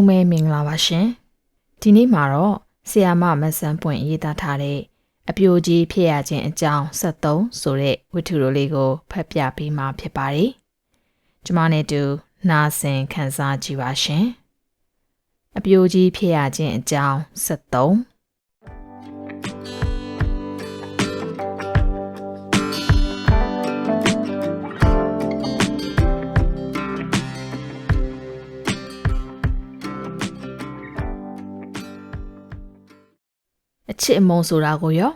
လုံးပဲမင်္ဂလာပါရှင်ဒီနေ့မှာတော့ဆီယာမမဆန်းပွင့်ရေးသားထားတဲ့အပြိုကြီးဖြစ်ရခြင်းအကြောင်း73ဆိုတဲ့ဝတ္ထုတော်လေးကိုဖတ်ပြပေးမှာဖြစ်ပါတယ်ကျွန်မနဲ့တူနာဆင်ခန်းစားကြည့်ပါရှင်အပြိုကြီးဖြစ်ရခြင်းအကြောင်း73 အချစ်အမုန်းဆိုတာကိုရော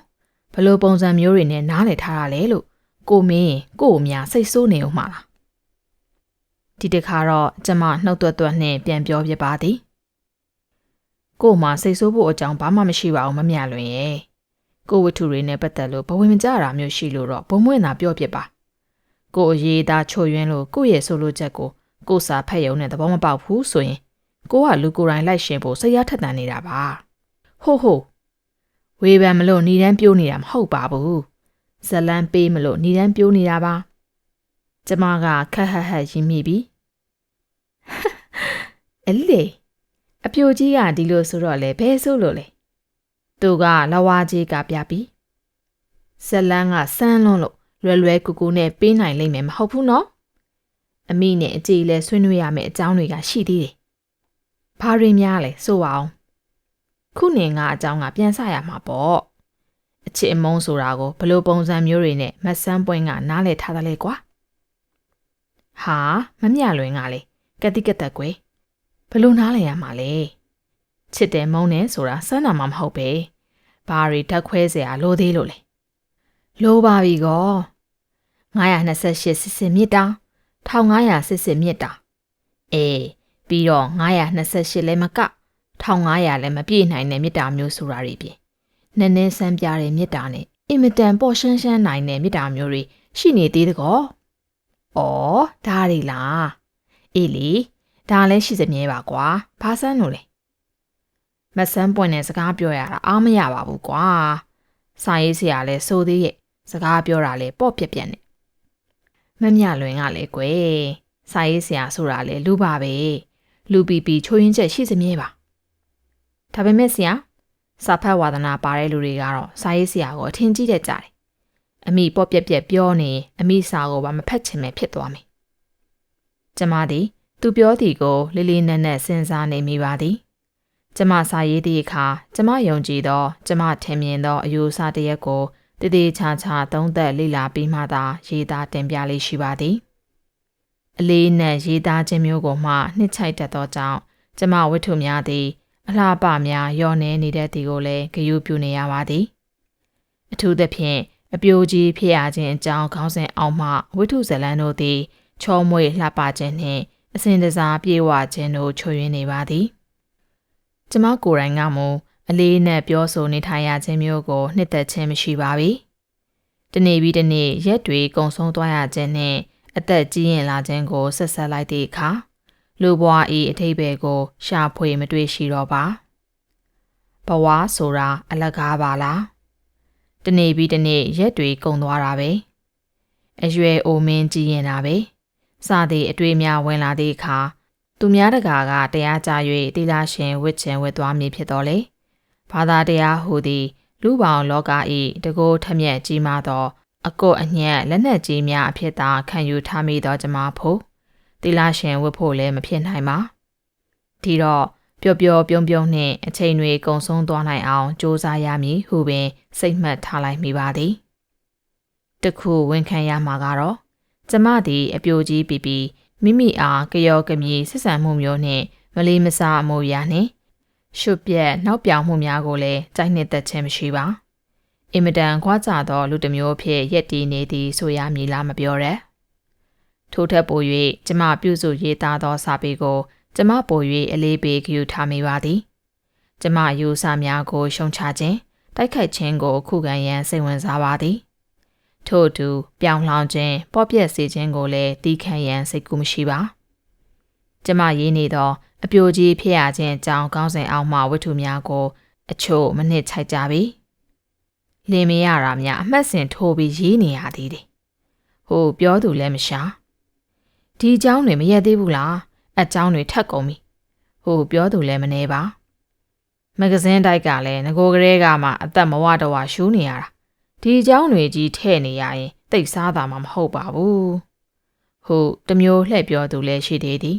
ဘယ်လိုပုံစံမျိုးတွေနဲ့နားလည်ထားတာလဲလို့ကိုမင်းကို့အများစိတ်ဆိုးနေအောင်မှာလားဒီတစ်ခါတော့ကျမနှုတ်သွက်သွက်နဲ့ပြန်ပြောပြပါသည်ကို့မှာစိတ်ဆိုးဖို့အကြောင်းဘာမှမရှိပါဘူးမမြလွင်ရဲ့ကို့ဝတ္ထုတွေနဲ့ပတ်သက်လို့ဘဝင်မကြတာမျိုးရှိလို့တော့ဘုံမွင့်တာပြောပြပါကို့အရေးသားချိုယွင်းလို့ကို့ရဲ့ဆိုလိုချက်ကိုကို့စာဖက်ယုံနဲ့သဘောမပေါက်ဘူးဆိုရင်ကိုကလူကိုယ်တိုင်လိုက်ရှင်ဖို့စိတ်ရထက်သန်နေတာပါဟုတ်ဟုတ် ဝေဖန်မလို့ညီတန်းပြိုးနေတာမဟုတ်ပါဘူးဇလန်းပေးမလို့ညီတန်းပြိုးနေတာပါကျမကခက်ဟက်ဟက်ရင်းမိပြီအလေအပြိုကြီးကဒီလိုဆိုတော့လေဘဲဆိုလို့လေသူကလဝါကြီးကပြပြီဇလန်းကစမ်းလွန်းလို့လွယ်လွယ်ကူကူနဲ့ပေးနိုင်လိမ့်မယ်မဟုတ်ဘူးနော်အမိနဲ့အကြည်လဲဆွေးနွေးရမယ့်အကြောင်းတွေကရှိသေးတယ်ဘာတွေများလဲဆိုပါအောင် ခုနေငါအကြောင်းကပြန်ဆရမှာပေါ့အချစ်အမုန်းဆိုတာကိုဘယ်လိုပုံစံမျိုးတွေနဲ့မဆန်းပွင့်ကနားလည်ထားသလဲကွာဟာမမြလွင်ကလေကတိကတက်ကွယ်ဘယ်လိုနားလည်ရမှာလဲချစ်တယ်မုန်းတယ်ဆိုတာစမ်းတာမှမဟုတ်ပဲဘာတွေဓာတ်ခွဲเสียလိုသေးလို့လေလိုပါပြီကော928စစ်စစ်မြစ်တာ1500စစ်စစ်မြစ်တာအေးပြီးတော့928လည်းမက 1500လည်းမပြည့်နိုင်တဲ့မေတ္တာမျိုးဆိုတာတွေပြင်နည်းနည်းဆန်းပြတဲ့မေတ္တာနဲ့အင်မတန်ပေါ်ရှင်းရှင်းနိုင်တဲ့မေတ္တာမျိုးတွေရှိနေသေးတကော။အော်ဒါတွေလား။အေးလေဒါလည်းရှိစမြဲပါကွာ။ဘာဆန်းလို့လဲ။မဆန်းပွင့်တဲ့စကားပြောရတာအားမရပါဘူးကွာ။စာရေးဆရာလည်းစိုးသေးရဲ့စကားပြောတာလည်းပေါ့ပြက်ပြက်နဲ့။မမြလွင်ကလည်းကွယ်။စာရေးဆရာဆိုတာလည်းလူပါပဲ။လူပီပီချိုးရင်းချက်ရှိစမြဲပါ။ ဒါပေမဲ့ဆရာစာဖတ်ဝါဒနာပါတဲ့လူတွေကတော့စာရေးဆရာကိုအထင်ကြီးတဲ့ကြတယ်။အမိပေါ့ပြက်ပြက်ပြောနေအမိစာကိုပါမဖတ်ချင်ပဲဖြစ်သွားမယ်။ကျမသည်သူပြောသည်ကိုလေးလေးနက်နက်စဉ်းစားနေမိပါသည်။ကျမစာရေးသည့်အခါကျမယုံကြည်သောကျမထင်မြင်သောအယူအဆတစ်ရက်ကိုတည်တည်ချာချာသုံးသပ်လေ့လာပြီးမှသာရေးသားတင်ပြလေးရှိပါသည်။အလေးနက်ရေးသားခြင်းမျိုးကိုမှနှစ်ချိုက်တတ်သောကြောင့်ကျမဝတ္ထုများသည် အလှပများရော့နေနေတဲ့ဒီကိုလည်းဂယုပြုနေရပါသည်အထူးသဖြင့်အပြိုကြီးဖြစ်ရခြင်းအကြောင်းခေါင်းစဉ်အောင်မှဝိထုဇလန်တို့သည်ချောမွေလှပခြင်းနှင့်အစဉ်တစားပြေဝခြင်းတို့ချွေရင်းနေပါသည်ကျမကိုယ်တိုင်ကမူအလေးနဲ့ပြောဆိုနေထိုင်ရခြင်းမျိုးကို နှစ်သက်ခြင်းမရှိပါပြီတနေ့ပြီးတနေ့ရက်တွေကုံဆုံးသွားရခြင်းနှင့်အသက်ကြီးရင်လာခြင်းကိုဆက်ဆက်လိုက်သည့်အခါ လူဘွားဤအထိပ္ပယ်ကို ရှာဖွေမတွေ့ရှိတော့ပါဘဝဆိုတာအလကားပါလားတနေ့ပြီးတနေ့ရက်တွေကုန်သွားတာပဲအရွယ်အိုမင်းကြည်ရင်တာပဲစသည်အတွေ့များဝင်လာသည့်အခါသူများတကာကတရားကြ၍တိလာရှင်ဝစ်ချင်ဝစ်သွားမည်ဖြစ်တော်လေဘာသာတရားဟူသည် လူပောင်လောကဤတကိုးထမျက်ကြီးမားသော အကုတ်အညက်လက်နက်ကြီးများအဖြစ်သာခံယူထားမိသောကျမဖို့ တိလာရှင်ဝတ်ဖို့လည်းမဖြစ်နိုင်ပါဒီတော့ပျော်ပျော်ပြုံးပြုံးနှင့်အချိန်တွေကုံဆုံးသွားနိုင်အောင်စ조사ရမည်ဟုပင် စိတ်မှတ်ထားလိုက်မိပါသည်တခုဝန်ခံရမှာကတော့ကျမသည်အပြိုကြီးပီပီမိမိအားကရောကမြေဆက်ဆံမှုမျိုးနှင့်မလေးမစားအမှုရာနှင့်ရှုပ်ပြက်နောက်ပြောင်မှုများကိုလည်းကြိုက်နှစ်သက်ခြင်းမရှိပါအင်မတန်ခွာကြသောလူတစ်မျိုးဖြစ်ရက်တည်နေသည်ဆိုရမည်လားမပြောရဲ ထို့ထက်ပို၍ကျမပြုစုရေးသားသောစာပေကို ကျမပို၍အလေးပေးကြည့်ထားမိပါသည်ကျမယူဆများကိုရှုံချခြင်းတိုက်ခိုက်ခြင်းကိုခုခံရန်စိတ်ဝင်စားပါသည်ထို့အတူပြောင်းလောင်ခြင်းပေါ့ပြက်စေခြင်းကိုလည်းတီးခံရန်စိတ်ကူးမရှိပါကျမရေးနေသော အပြိုကြီးဖြစ်ရခြင်းအကြောင်းကောင်းစဉ်အောင်မှဝတ္ထုများကို အချို့မနစ်ချိုက်ကြပြီလင်မရတာများအမှတ်စဉ်ထိုးပြီးရေးနေရသေးတယ်ဟိုပြောသူလည်းမရှာ ဒီအကြောင်းတွေမရက်သေးဘူးလားအကြောင်းတွေထက်ကုန်ပြီဟဟိုပြောသူလည်းမနေပါမဂဇင်းတိုက်ကလည်းငကိုကလေးကမှအသက်မဝတဝရှူးနေရတာဒီအကြောင်းတွေကြီးထဲ့နေရရင်တိတ်စားတာမှမဟုတ်ပါဘူးဟုတ်တမျိုးလှည့်ပြောသူလည်းရှိသေးသည်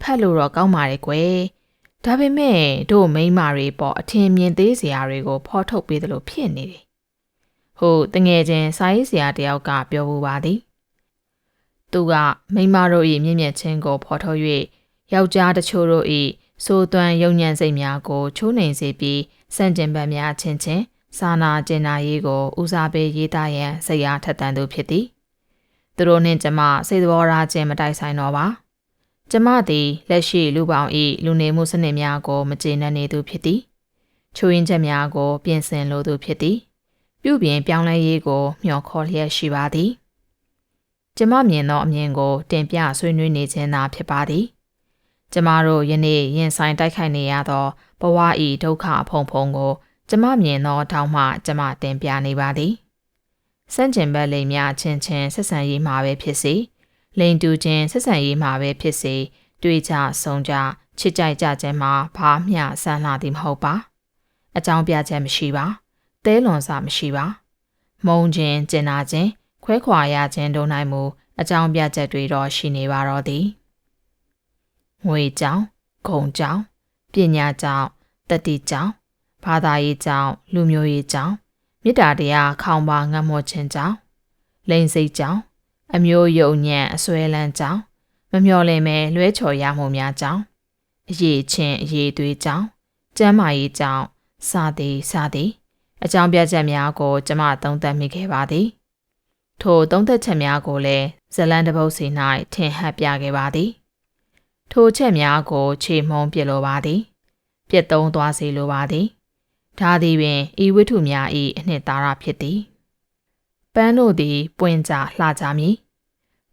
ဖတ်လို့တော့ကောင်းပါတယ်ကွယ်ဒါပေမဲ့တို့မိန်းမတွေပေါ်အထင်မြင်သေးစရာတွေကိုဖော်ထုတ်ပေးသလိုဖြစ်နေတယ်ဟုတ်တငယ်ချင်းစာရေးဆရာတယောက်ကပြောဘူးပါသည် သူကမိန်းမတို့၏မြင့်မြတ်ခြင်းကိုဖော်ထုတ်၍ယောက်ျားတချို့တို့၏စိုးသွမ်းယုံညံ့စိတ်များကိုချိုးနှိမ်စေပြီးစန့်ကျင်ဘက်များချင်းချင်းစာနာကျင်နာရေးကိုဦးစားပေးရေးသားရန်စိတ်အားထက်သန်သူဖြစ်သည်သူတို့နှင့်ကျမစိတ်သဘောထားခြင်းမတိုက်ဆိုင်တော့ပါကျမသည်လက်ရှိလူပေါင်း၏လူနေမှုစနစ်များကိုမကျေနပ်နေသူဖြစ်သည်ချိုးရင်းချက်များကို ပြင်ဆင်လိုသူဖြစ်သည် ပြုပြင်ပြောင်းလဲရေးကိုမျှော်ခေါ်လျက်ရှိပါသည် ကျမမြင်သောအမြင်ကို တင်ပြဆွေးနွေးနေခြင်းသာဖြစ်ပါသည်ကျမတို့ယနေ့ရင်ဆိုင်တိုက်ခိုက်နေရသောဘဝဤဒုက္ခအဖုံဖုံကို ကျမမြင်သောထောက်မှ ကျမတင်ပြနေပါသည်စန့်ကျင်ဘက်လိမ်များချင်းချင်းဆက်ဆံရေးမှာပဲဖြစ်စေလိန်တူချင်းဆက်ဆံရေးမှာပဲဖြစ်စေတွေ့ကြဆုံကြချစ်ကြိုက်ကြခြင်းမှာဘာမျှဆန်းလာသည်မဟုတ်ပါအကြောင်းပြချက်မရှိပါသဲလွန်စာမရှိပါမုံခြင်းကျင်နာခြင်း ခွဲခွာရခြင်းတို့၌မူအကြောင်းပြချက်တွေတော့ရှိနေပါတော့သည်ငွေကြောင်ဂုံကြောင်ပညာကြောင်တတိကြောင်ဘာသာရေးကြောင်လူမျိုးရေးကြောင်မေတ္တာတရားခေါင်ပါငတ်မောခြင်းကြောင်လိန်စိတ်ကြောင်အမျိုးယုံညံ့အစွဲလန်းကြောင်မမျော်လင့်မဲလွဲချော်ရမှုများကြောင်အရေးချင်းအရေးသွေးကြောင်ကျမ်းမာရေးကြောင်စသည်စသည်အကြောင်းပြချက်များကို ကျမသုံးသပ်မိခဲ့ပါသည် ထိုသုံးသက်ချက်များကိုလည်းဇလန်တပုတ်စီ၌ထင်ဟပ်ပြခဲ့ပါသည်ထိုချက်များကိုခြေမှုံးပြလိုပါသည်ပြက်သုံးသွားစေလိုပါသည်ဒါသည်ပင်ဤဝိထုများ၏အနှစ်သာရဖြစ်သည်ပန်းတို့သည်ပွင့်ကြလှကြမည်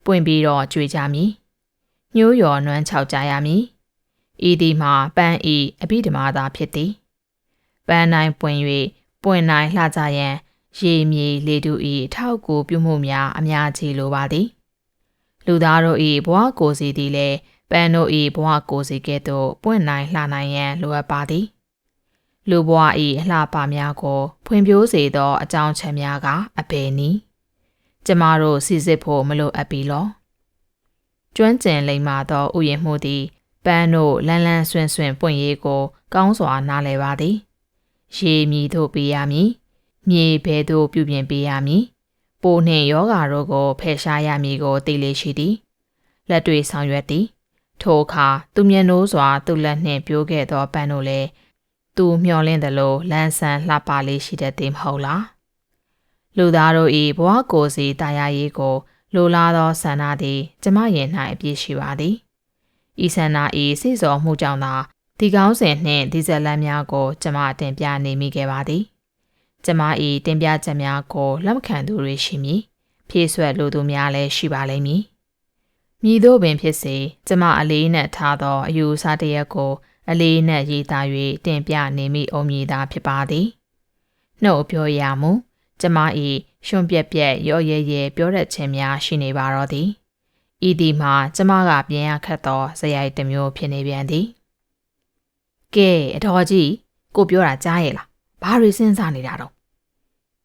ပွင့်ပြီးတော့ကြွေကြမည်ညှိုးရော်နွမ်းချောက်ကြရမည်ဤသည်မှာပန်းဤအဘိဓမ္မာသာဖြစ်သည်ပန်းနိုင်ပွင့်၍ပွင့်နိုင်လှကြရန် ရေမြေလေတူဤထောက်ကိုပြုမှုများအများကြီးလိုပါသည်လူသားတို့ဤဘဝကိုစီသည်လည်းပန်းတို့ဤဘဝကိုစီကဲ့သို့ပွင့်နိုင်လှနိုင်ရန်လိုအပ်ပါသည်လူဘဝဤအလှပများကို ဖွံ့ဖြိုးစေသော အကြောင်းချက်များကအဘယ်နည်းကျမတို့စီစစ်ဖို့မလိုအပ်ပြီလောကျွမ်းကျင်လိမ္မာသောဥယျာဉ်မှုသည်ပန်းတို့လန်းလန်းဆွင့်ဆွင့်ပွင့်ရေးကို ကောင်းစွာနားလည်ပါသည်ရေမြည်တို့ပေးရမည် မြေဘဲသို့ပြုပြင်ပေးရမည်ပိုနှင့်ယောဂါတို့ကိုဖယ်ရှားရမည်ကိုသိလေရှိသည်လက်တွေဆောင်ရွက်သည်ထိုအခါသူမျက်နှိုးစွာသူ့လက်နှင့်ပြိုးခဲ့သောပန်းတို့လည်းသူမျောလင့်သလိုလန်းဆန်းလှပလေးရှိတတ်သည်မဟုတ်လားလူသားတို့၏ဘဝကိုယ်စီတာယာရေးကိုလိုလားသောဆန္ဒသည်ကျမရင်၌အပြည့်ရှိပါသည်ဤဆန္ဒ၏စိစောမှုကြောင့်သာဒီကောင်းစဉ်နှင့်ဒီဇလန်များကိုကျမတင်ပြနေမိခဲ့ပါသည် ကျမ၏တင်ပြချက်များကိုလက်မခံသူတွေရှိမည်ဖြည့်ဆွက်လိုသူများလည်းရှိပါလိမ့်မည်မြည်တို့ပင်ဖြစ်စေကျမအလေးနက်ထားသောအယူအဆတရက်ကို အလေးနက်ရေးသား၍တင်ပြနေမိအုံမြည်သာဖြစ်ပါသည်နှုတ်ပြောရမူကျမ၏ရွှွန်ပြက်ပြက်ရော့ရဲရဲပြောတတ်ခြင်းများရှိနေပါတော့သည်ဤသည်မှာကျမကပြင်ရခတ်သောဇယိုက်တစ်မျိုးဖြစ်နေပြန်သည်ကဲအတော်ကြီးကိုပြောတာကြားရဲ့လားဘာတွေစဉ်းစားနေတာတော့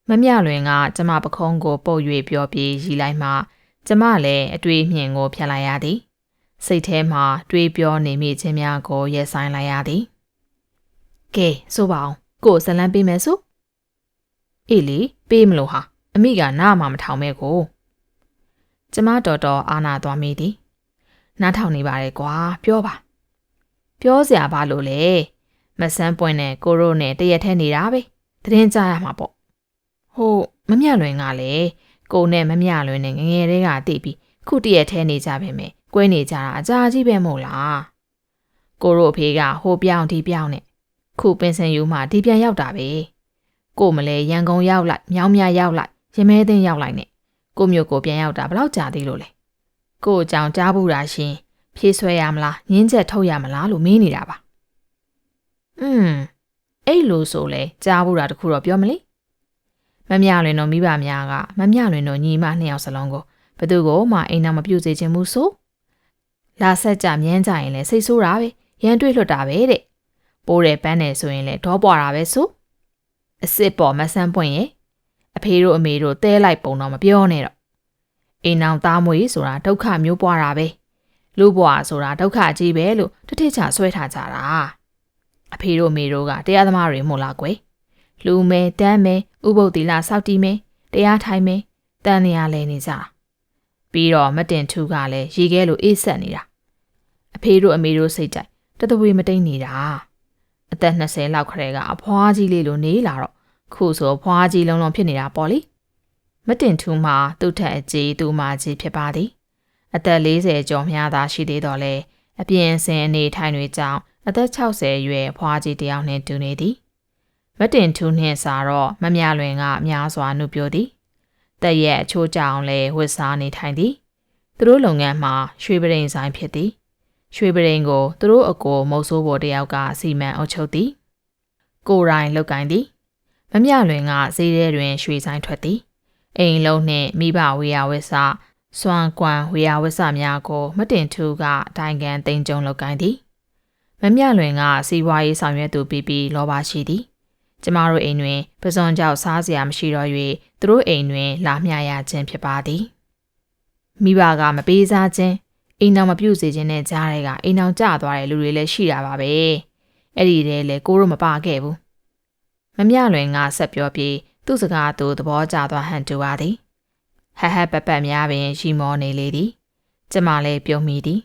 မမြလွင်ကကျမပခုံးကိုပုတ်၍ပြောပြီးရီလိုက်မှကျမလည်းအတွေ့အမြင်ကိုဖျက်လိုက်ရသည် စိတ်ထဲမှာတွေးပြောနေမိခြင်းများကိုရက်ဆိုင်လိုက်ရသည်ကဲဆိုပါအောင်ကိုဇလန်းပေးမယ်ဆိုအေးလေပေးမလို့ဟာအမိကနားမှမထောင်မဲ့ကိုကျမတော်တော်အာနာသွားမိသည်နားထောင်နေပါလေကွာပြောပါ ပြောစရာဘာလို့လဲမဆန်းပွင့်နဲ့ကိုရိုနဲ့တရက်ထဲနေတာပဲသတင်းကြရမှာပေါ့ ဟုတ်မမြလွင်ကလည်းကိုနဲ့မမြလွင်နဲ့ငငယ်လေးကတိပြီးခုတရက်ထဲနေကြပဲမယ်ကွဲနေကြတာအကြာကြီးပဲမို့လားကိုရိုအဖေကဟိုပြောင်းဒီပြောင်းနဲ့ခုပင်စင်ယူမှဒီပြန်ရောက်တာပဲကိုမလဲရန်ကုန်ရောက်လိုက်မြောင်းမြရောက်လိုက်ရမဲသိန်းရောက်လိုက်နဲ့ကိုမျိုးကိုပြန်ရောက်တာဘလောက်ကြာသေးလို့လဲကိုအကြောင်းကြားဘူးတာရှင်ဖြေးဆွဲရမလားငင်းချက်ထုတ်ရမလားလို့မင်းနေတာပါอืมအဲ့လိုဆိုလဲကြားဘူးတာတခုတော့ပြောမလေး မမြလွင်တို့မိဘများကမမြလွင်တို့ညီမနှစ်ယောက်စလုံးကိုဘသူကိုမှအိမ်နောက်မပြုတ်စေချင်ဘူးဆိုလာဆက်ကြမြန်းကြရင်လည်းစိတ်ဆိုးတာပဲရန်တွေးလွတ်တာပဲတဲ့ပိုးတယ်ပန်းတယ်ဆိုရင်လည်းဒေါပွားတာပဲဆိုအစ်စ်ပေါ်မဆန်းပွင့်ရဲ့အဖေတို့အမေတို့တဲလိုက်ပုံတော့မပြောနဲ့တော့အိမ်အောင်သားမွေဆိုတာဒုက္ခမျိုးပွားတာပဲလူဘွားဆိုတာဒုက္ခကြီးပဲလို့တတိချဆွဲထားကြတာအဖေတို့အမေတို့ကတရားသမားတွေမို့လားကွယ်လူမဲတန်းမဲ ဥပုပ်တီလာစောက်တီမဲတရားထိုင်မဲတန်နေရလဲနေကြပြီးတော့မတင်ထူးကလည်းရေခဲလိုအေးဆက်နေတာအဖေတို့အမေတို့စိတ်ကြိုက်တတဝေမတိန်နေတာအသက်20လောက်ခရဲကအဖွားကြီးလေးလိုနေလာတော့ခုဆိုဖွားကြီးလုံးလုံးဖြစ်နေတာပေါ့လေမတင်ထူးမှာသူ့ထက်အကြီးသူ့မကြီးဖြစ်ပါသည်အသက်40ကျော်များသာရှိသေးတော့လေအပြင်စင်အနေထိုင်တွေကြောင့်အသက်60အရွယ်ဖွားကြီးတယောက်နှင့်တူနေသည် မတင်ထူးနှင့်စာတော့မမြလွင်ကများစွာနှုတ်ပြသည်တက်ရဲ့အချိုးကြောင်လဲဝစ်စားနေထိုင်သည်သူတို့လုပ်ငန်းမှာရွှေပရိန်ဆိုင်ဖြစ်သည်ရွှေပရိန်ကိုသူတို့အကိုမုတ်ဆိုးဘော်တယောက်ကစီမံအုပ်ချုပ်သည်ကိုရိုင်းလောက်ကင်သည်မမြလွင်ကဈေးထဲတွင်ရွှေဆိုင်ထွက်သည်အိမ်လုံးနှင့်မိဘဝေယဝစ်စစွမ်းကွမ်ဝေယဝစ်စများကိုမတင်ထူးကတိုင်ကန်တိန်ကြုံလောက်ကင်သည်မမြလွင်ကစီးပွားရေးဆောင်ရွက်သူပြီးပြီးလောဘရှိသည် ကျမတို့အိမ်တွင်ပစွန်ကြောက်စားစရာမရှိတော့၍သူတို့အိမ်တွင် လာမျှရခြင်းဖြစ်ပါသည်မိဘကမပေးစားခြင်းအိမ်တော်မပြုတ်စေခြင်းနဲ့ကြားတွေကအိမ်တော်ကျသွားတဲ့လူတွေလည်းရှိတာပါပဲအဲ့ဒီတည်းလေကိုတို့မပါခဲ့ဘူးမမြလွင်ကဆက်ပြောပြီးသူ့စကားသူသဘောကျသွားဟန်တူပါသည်ဟဟပပများပင်ရှိမောနေလေသည်ကျမလည်းပြုံးမိသည်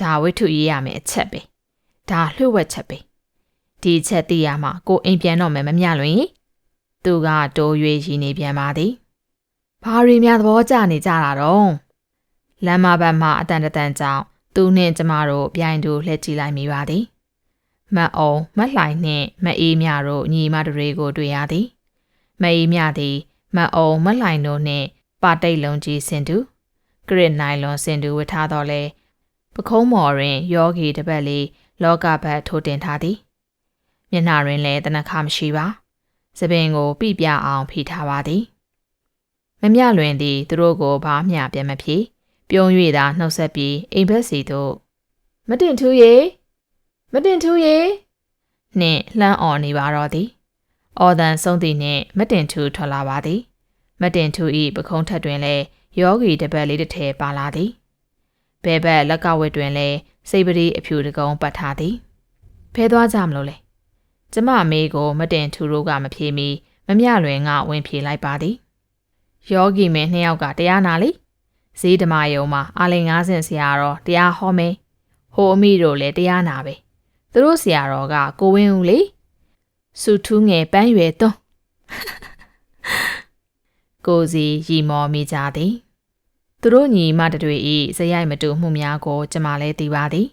ဒါဝိထုရေးရမယ်အချက်ပဲဒါလှုပ်ဝက်ချက်ပဲ ဒီချက်သိရမှကိုအိမ်ပြန်တော့မယ်မမြလွင်သူကတိုး၍ရည်နေပြန်ပါသည်ဘာရီများသဘောကျနေကြတာတော့လမ်းမဘက်မှအတန်တန်ကြောင့်သူနှင့်ကျမတို့ပြိုင်တူလှည့်ကြည့်လိုက်မိပါသည်မတ်အောင်မတ်လှိုင်နှင့်မအေးမြတို့ညီမတို့တွေကိုတွေ့ရသည်မအေးမြသည်မတ်အောင်မတ်လှိုင်တို့နှင့်ပါတိတ်လုံးကြီးစင်တူဂရစ်နိုင်လွန်စင်တူဝတ်ထားတော့လဲပခုံးမော်တွင်ယောဂီတစ်ပတ်လေးလောကဘတ်ထိုးတင်ထားသည် မျက်နှာတွင်လည်းတနခါမရှိပါ။သပင်ကိုပြပြအောင်ဖိထားပါသည်။မမြလွင်သည်သူတို့ကိုဘာမျှပြန်မဖြေပြုံး၍သာနှုတ်ဆက်ပြီးအိမ်ဘက်စီသို့မတင်ထူးရေမတင်ထူးရေနှင့်လှမ်းအော်နေပါတော့သည်။အော်တန်ဆုံးသည်နှင့်မတင်ထူးထွက်လာပါသည်။မတင်ထူး၏ပခုံးထက်တွင်လည်းယောဂီတပတ်လေးတစ်ထည်ပါလာသည်။ဘဲဘက်လက်ကဝတ်တွင်လည်းစိတ်ပရိအဖြူတကုံပတ်ထားသည်။ဖဲသွားကြမလို့လေ ကျမအမေကို မတင်ထူတို့ကမဖြေမီမမြလွင်ကဝင်ဖြေလိုက်ပါသည်ယောဂီမင်းနှစ်ယောက်ကတရားနာလိဈေးဓမာယုံမှာအာလင်90ဆရာတော်တရားဟောမယ်ဟိုအမိတို့လည်းတရားနာပဲသူတို့ဆရာတော်ကကိုဝင်းဦးလေစုထူးငယ်ပန်းရွယ်သွန်းကိုစီရီမောမိကြသည်သူတို့ညီမတတွေဤဇယိုက်မတူမှုများကို ကျမလည်းသိပါသည်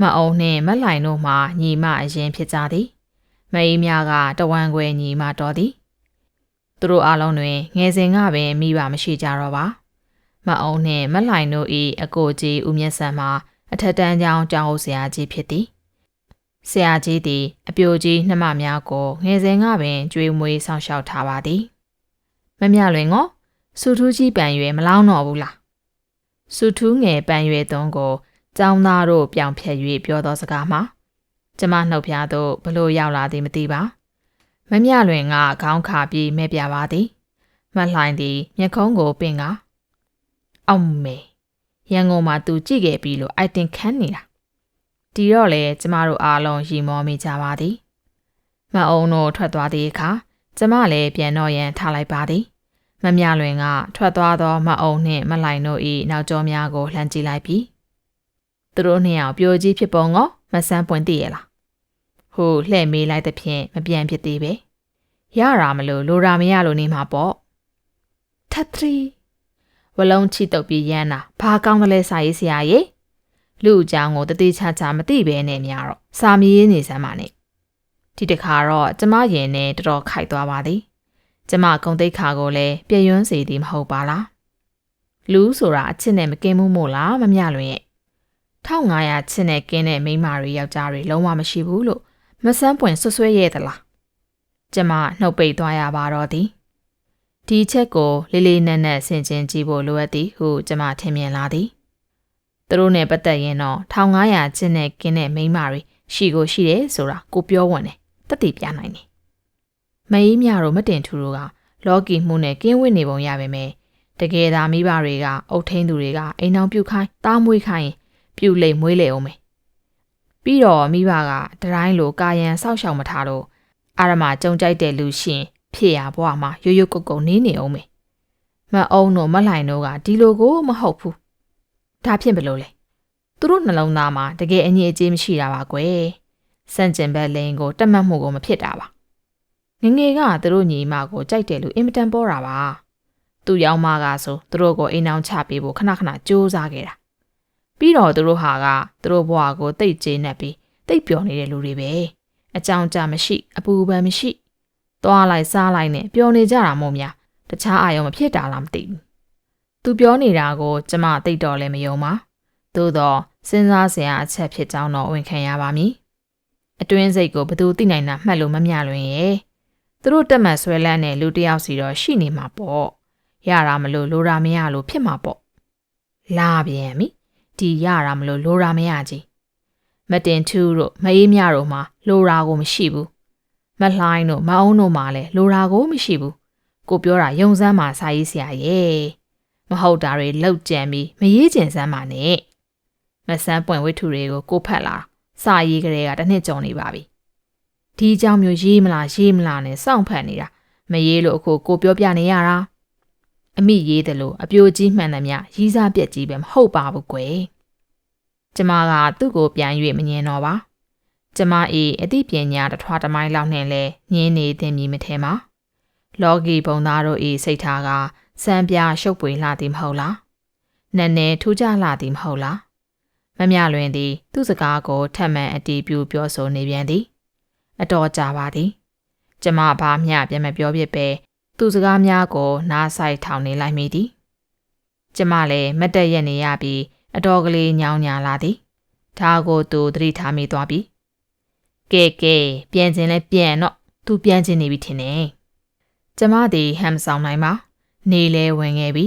မအုံနှင့်မလှိုင်တို့မှညီမအရင်ဖြစ်ကြသည် မအေးများကတဝမ်းခွဲညီမတော်သည်သူတို့အားလုံးတွင်ငယ်စဉ်ကပင်မိဘမရှိကြတော့ပါမအုံနှင့်မလှိုင်တို့၏အကိုကြီးဦးမျက်စံမှာအထက်တန်းကျောင်းကျောင်းဆရာကြီးဖြစ်သည်ဆရာကြီးသည်အပြိုကြီးနှမများကိုငယ်စဉ်ကပင်ကြွေးမွေးဆောင်ရှောက်ထားပါသည်မမြလွင်ကိုစုထူးကြီးပန်ရွယ်မလောင်းတော့ဘူးလားစုထူးငယ်ပန်ရွယ်သွန်းကိုကျောင်းသားတို့ပြောင်ဖြက်၍ပြောသောစကားမှာ ကျမနှုတ်ဖျားသို့ဘလို့ရောက်လာသည်မသိပါမမြလွင်ကခေါင်းခါပြီးမဲ့ပြပါသည်မလှိုင်းသည်မျက်ခုံးကိုပင်ကအောင်မေရန်ကုန်မှာသူကြည့်ခဲ့ပြီလို့အိုက်တင်ခန်းနေတာဒီတော့လေကျမတို့အားလုံးရီမောမိကြပါသည်မအုံတို့ထွက်သွားသည့်အခါကျမလည်းပြန်တော့ရန်ထားလိုက်ပါသည်မမြလွင်ကထွက်သွားသောမအုံနှင့်မလှိုင်တို့၏နောက်ကျောများကိုလှမ်းကြည့်လိုက်ပြီးသူတို့နှစ်ယောက်ပြိုကြီးဖြစ်ပုံကိုမဆန်းပွင့်သိရလား ဟိုလှဲ့မေးလိုက်တဲ့ဖြင့်မပြန်ဖြစ်သေးပဲရတာမလို့လိုရာမရလို့နေမှာပေါ့ထထရီဝလုံးချီတုပ်ပြီးရမ်းတာဘာကောင်းကလေးစာရေးဆရာရေလူအကြောင်းကိုတတိချာချာမသိပဲနဲ့များတော့စာမရေးနေစမ်းပါနဲ့ဒီတခါတော့ကျမရင်နဲ့တော်တော်ခိုက်သွားပါသည်ကျမဂုံတိတ်ခါကိုလည်းပြည့်ရွန်းစေသည်မဟုတ်ပါလားလူဆိုတာအချစ်နဲ့မကင်းမှုမို့လားမမြလွင်ရဲ့1500ချစ်နဲ့ကင်းတဲ့မိန်းမတွေယောက်ျားတွေလုံးဝမရှိဘူးလို့ မဆန်းပွင့်ဆွဆွဲရဲ့သလားကျမနှုတ်ပိတ်သွားရပါတော့သည်ဒီချက်ကိုလေးလေးနက်နက်ဆင်ခြင်ကြည့်ဖို့လိုအပ်သည်ဟုကျမထင်မြင်လာသည်သူတို့နဲ့ပတ်သက်ရင်တော့1500ကျင်းနဲ့ကင်းတဲ့မိန်းမတွေရှိကိုရှိတယ်ဆိုတာကိုပြောဝင်တယ်တက်တည်ပြနိုင်တယ်မအေးမြတို့မတင်ထူတို့ကလော်ကီမှုနဲ့ကင်းဝတ်နေပုံရပါမယ်တကယ်သာမိဘတွေကအုတ်ထင်းသူတွေကအိမ်အောင်ပြုတ်ခိုင်းတားမွေးခိုင်းရင်ပြုတ်လိမ့်မွေးလေအောင်မယ် ပြီးတော့မိဘကတတိုင်းလိုကာယံဆောက်ရှောက်မထားလို့အာရမကြုံကြိုက်တဲ့လူရှင်ဖြစ်ရဘွားမှာရိုးရိုးကုတ်ကုတ်နေနေအောင်မယ်မအုံတို့မလှိုင်တို့ကဒီလိုကိုမဟုတ်ဘူးဒါဖြစ်ဘလို့လဲသူတို့နှလုံးသားမှာတကယ်အငြိအကျေးမရှိတာပါကွယ်စန့်ကျင်ဘက်လိန်ကိုတက်မှတ်မှုကိုမဖြစ်တာပါငငယ်ကသူတို့ညီမကိုကြိုက်တယ်လို့အင်မတန်ပေါ်တာပါသူ့ရောက်မကဆိုသူတို့ကိုအိမ်အောင်ချပေးဖို့ခဏခဏကြိုးစားခဲ့တာ ပြီးတော့သူတို့ဟာကသူတို့ဘဝကိုတိတ်ကျေနပ်ပြီးတိတ်ပျော်နေတဲ့လူတွေပဲအကြောင်းကြမရှိ အပူပန်မရှိသွားလိုက်စားလိုက်နဲ့ပျော်နေကြတာမို့များတခြားအာရုံမဖြစ်တာလားမသိဘူးသူပြောနေတာကို ကျမသိတော့လည်းမယုံပါသို့တော့စဉ်းစားစရာအချက်ဖြစ်ကြောင်းတော့ဝန်ခံရပါမည်အတွင်းစိတ်ကိုဘသူသိနိုင်တာမှတ်လို့မမျှလွင်ရဲ့သူတို့တက်မှတ်ဆွဲလန်းတဲ့လူတယောက်စီတော့ရှိနေမှာပေါ့ရတာမလို့လိုတာမရလို့ဖြစ်မှာပေါ့လာပြန်ပြီ ဒီရတာမလို့လိုတာမရကြီးမတင်ထူးတို့မအေးမြတို့မှာလိုတာကိုမရှိဘူးမလှိုင်းတို့မအောင်တို့မှာလည်းလိုတာကိုမရှိဘူးကိုပြောတာယုံစမ်းမှာစာရေးဆရာရဲ့မဟုတ်တာတွေလောက်ကြံပြီးမရေးကျင်စမ်းပါနဲ့မဆန်းပွင့်ဝိထုတွေကိုကိုဖတ်လာစာရေးကလေးကတစ်နှစ်ကျော်နေပါပြီဒီအကြောင်းမျိုးရေးမလားရေးမလားနဲ့စောင့်ဖတ်နေတာမရေးလို့အခုကိုပြောပြနေရတာ အမိရေးတယ်လို့အပြိုကြီးမှန်သမျှရီးစားပြက်ကြီးပဲမဟုတ်ပါဘူးကွယ်ကျမကသူ့ကိုပြန်၍မငင်တော့ပါကျမအေးအသိပညာတထွားတမိုင်းလောက်နဲ့လဲညင်းနေသည်မြည်မထဲမှာလော်ဂီဘုံသားတို့အေးစိတ်ထားကစံပြရှုပ်ပွေလာသည်မဟုတ်လားနက်နဲထူးခြားလာသည်မဟုတ်လားမမြလွင်သည် သူ့စကားကိုထပ်မံအတီးပြူပြောဆိုနေပြန်သည် အတော်ကြာပါသည် ကျမဘာမျှပြန်မပြောပြပဲ သူစကားများကိုနားဆိုင်ထောင်နေလိုက်မိသည်ကျမလည်းမတ်တက်ရက်နေရပြီးအတော်ကလေးညောင်းညာလာသည်ဒါကိုသူသတိထားမိသွားပြီကဲကဲပြန်ခြင်းလဲပြန်တော့သူပြန်ခြင်းနေပြီထင်တယ်ကျမသည်ဟမ်ဆောင်နိုင်ပါနေလဲဝင်ခဲ့ပြီ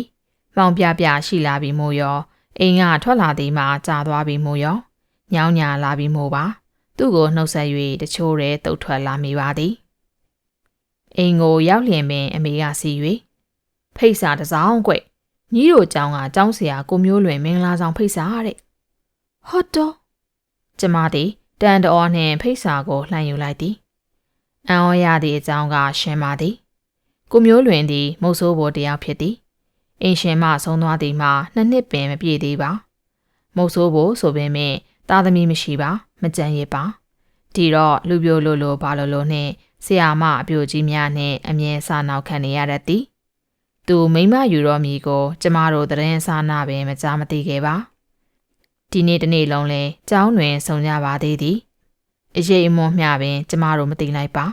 မောင်ပြပြရှိလာပြီမို့ရောအိမ်ကထွက်လာသည်မှကြာသွားပြီမို့ရောညောင်းညာလာပြီမို့ပါ သူ့ကိုနှုတ်ဆက်၍တချို့ရဲတုတ်ထွက်လာမိပါသည် အိမ်ကိုရောက်လျင်ပင်အမေကစီ၍ဖိတ်စာတစ်စောင်းကွက်ညီတို့ကြောင်းကကြောင်းစရာကိုမျိုးလွင်မင်္ဂလာဆောင်ဖိတ်စာတဲ့ဟော့တော့ကျမသည်တန်တော်နှင့်ဖိတ်စာကိုလှမ်းယူလိုက်သည်အံ့ဩရသည့်အကြောင်းကရှင်းပါသည်ကိုမျိုးလွင်သည်မုတ်ဆိုးဘော်တရားဖြစ်သည်အင်ရှင်မဆုံးသွားသည်မှာနှစ်နှစ်ပင်မပြည့်သေးပါမုတ်ဆိုးဘော်ဆိုပေမဲ့သားသမီးမရှိပါ မကြံရစ်ပါဒီတော့လူပြိုလိုလိုဘာလိုလိုနဲ့ ဆရာမအပြိုကြီးများနှင့်အမြဲစာနောက်ခံနေရတတ်သည်သူမိမယူတော်မီကို ကျမတို့တရင်စာနာပင်မကြားမသိခဲ့ပါဒီနေ့တနေ့လုံးလဲကျောင်းတွင်ဆုံကြပါသေးသည်အရေးအမွန်မျှပင် ကျမတို့မသိလိုက်ပါ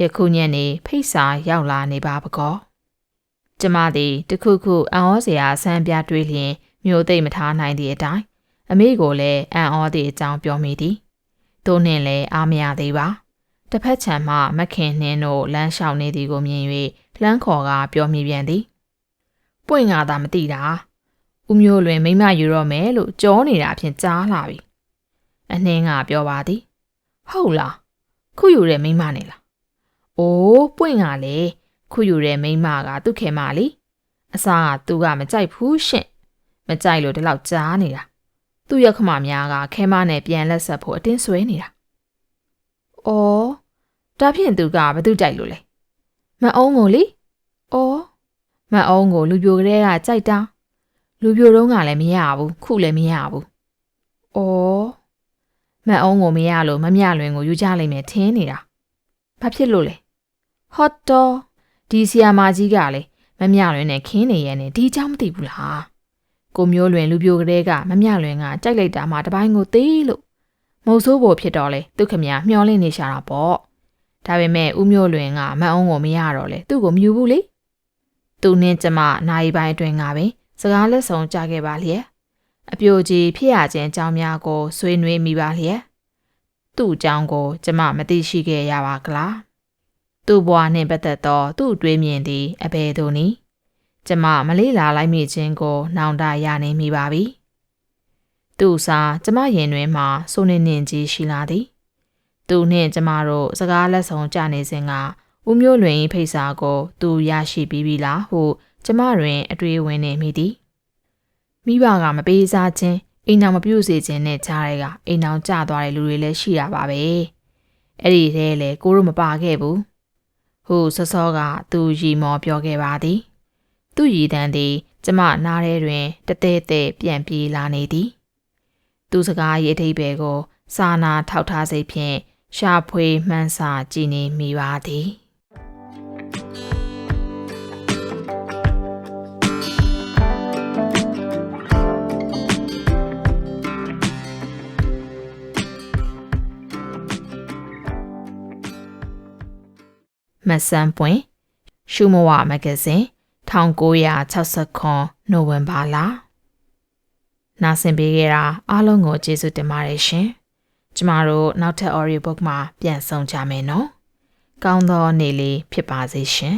ယခုညနေဖိတ်စာရောက်လာနေပါပကောကျမသည်တခုခုအံ့ဩစရာဆန်းပြတွေးလျင်မျိုးသိမ့်မထားနိုင်သည့်အတိုင်းအမေကိုလည်းအံ့ဩသည့်အကြောင်းပြောမိသည်တို့နှင့်လည်းအားမရသေးပါ တစ်ဖက်ခြံမှမခင်နှင်းတို့လမ်းလျှောက်နေသည်ကိုမြင်၍လှမ်းခေါ်ကပြောမိပြန်သည်ပွင့်ငါသာမသိတာဦးမျိုးလွင်မိမယူတော့မယ်လို့ကြောနေတာဖြင့်ကြားလာပြီအနှင်းကပြောပါသည်ဟုတ်လားခုယူတဲ့မိမနဲ့လားအိုးပွင့်ကလေခုယူတဲ့မိမကသူ့ခင်မလေအစားကသူကမကြိုက်ဘူးရှင့်မကြိုက်လို့ဒီလောက်ကြားနေတာသူ့ရခမများကခဲမနဲ့ပြန်လက်ဆက်ဖို့အတင်းဆွဲနေတာ။အော် ဒါဖြင့်သူကဘာသူကြိုက်လို့လဲမအုံးကိုလေအော်မအုံးကိုလူပြိုကလေးကကြိုက်တာလူပြိုတုံးကလည်းမရဘူးခုလည်းမရဘူးအော်မအုံးကိုမရလို့မမြလွင်ကိုယူကြလိမ့်မယ်ထင်းနေတာဘာဖြစ်လို့လဲဟော့တော့ဒီဆီယာမာကြီးကလည်းမမြလွင်နဲ့ခင်းနေရနဲ့ဒီအကြောင်းမသိဘူးလားကိုမျိုးလွင်လူပြိုကလေးကမမြလွင်ကကြိုက်လိုက်တာမှတပိုင်းကိုသေးလို့မုတ်ဆိုးဖို့ဖြစ်တော့လေသူခမညာမျောလင့်နေရှာတာပေါ့ ဒါပေမဲ့ဦးမျိုးလွင်ကမအုံးကိုမရတော့လေသူ့ကိုမယူဘူးလေသူနဲ့ကျမနိုင်ပိုင်းအတွင်းကပင်စကားလက်ဆောင်ကြခဲ့ပါလျက်အပြိုကြီးဖြစ်ရခြင်းအကြောင်းများကိုဆွေးနွေးမိပါလျက်သူ့အကြောင်းကို ကျမမသိရှိခဲ့ရပါကလားသူ့ဘဝနှင့်ပတ်သက်သောသူ့တွေးမြင်သည်အဘယ်သို့နည်းကျမမလေးလာလိုက်မိခြင်းကိုနှောင်တရနေမိပါပြီသူ့စာကျမရင်တွင်မှစိုးနေနှင်ကြီးရှိလာသည် သူနှင့်ကျမတို့စကားလက်ဆောင်ကြနေစဉ်ကဦးမျိုးလွင်၏ဖိတ်စာကို သူရရှိပြီးပြီလားဟုကျမတွင် အတွေ့အဝင်နေမိသည်မိဘကမပေးစားခြင်းအိမ်အောင်မပြုတ်စေခြင်းနဲ့ကြားရဲကအိမ်အောင်ကျသွားတဲ့လူတွေလည်းရှိတာပါပဲအဲ့ဒီထဲလေကိုတို့မပါခဲ့ဘူးဟုစောစောကသူရီမောပြောခဲ့ပါသည် သူရည်တန်းသည် ကျမနားထဲတွင်တသေးသေးပြန်ပြေးလာနေသည် သူစကားရေးအထိပ္ပယ်ကို စာနာထောက်ထားစိတ်ဖြင့် ရှာဖွေမှန်းစာကြည်နေမိပါသည်မဆန်ပွင့်ရှုမဝမဂဇင်း1969နိုဝင်ဘာလနာဆင်ပေးခဲ့တာအားလုံးကိုကျေးဇူးတင်ပါတယ်ရှင် ကျမတို့နောက်ထပ် audio book မှာပြန်ဆောင်ကြမယ်နော်ကောင်းသောနေ့လေးဖြစ်ပါစေရှင်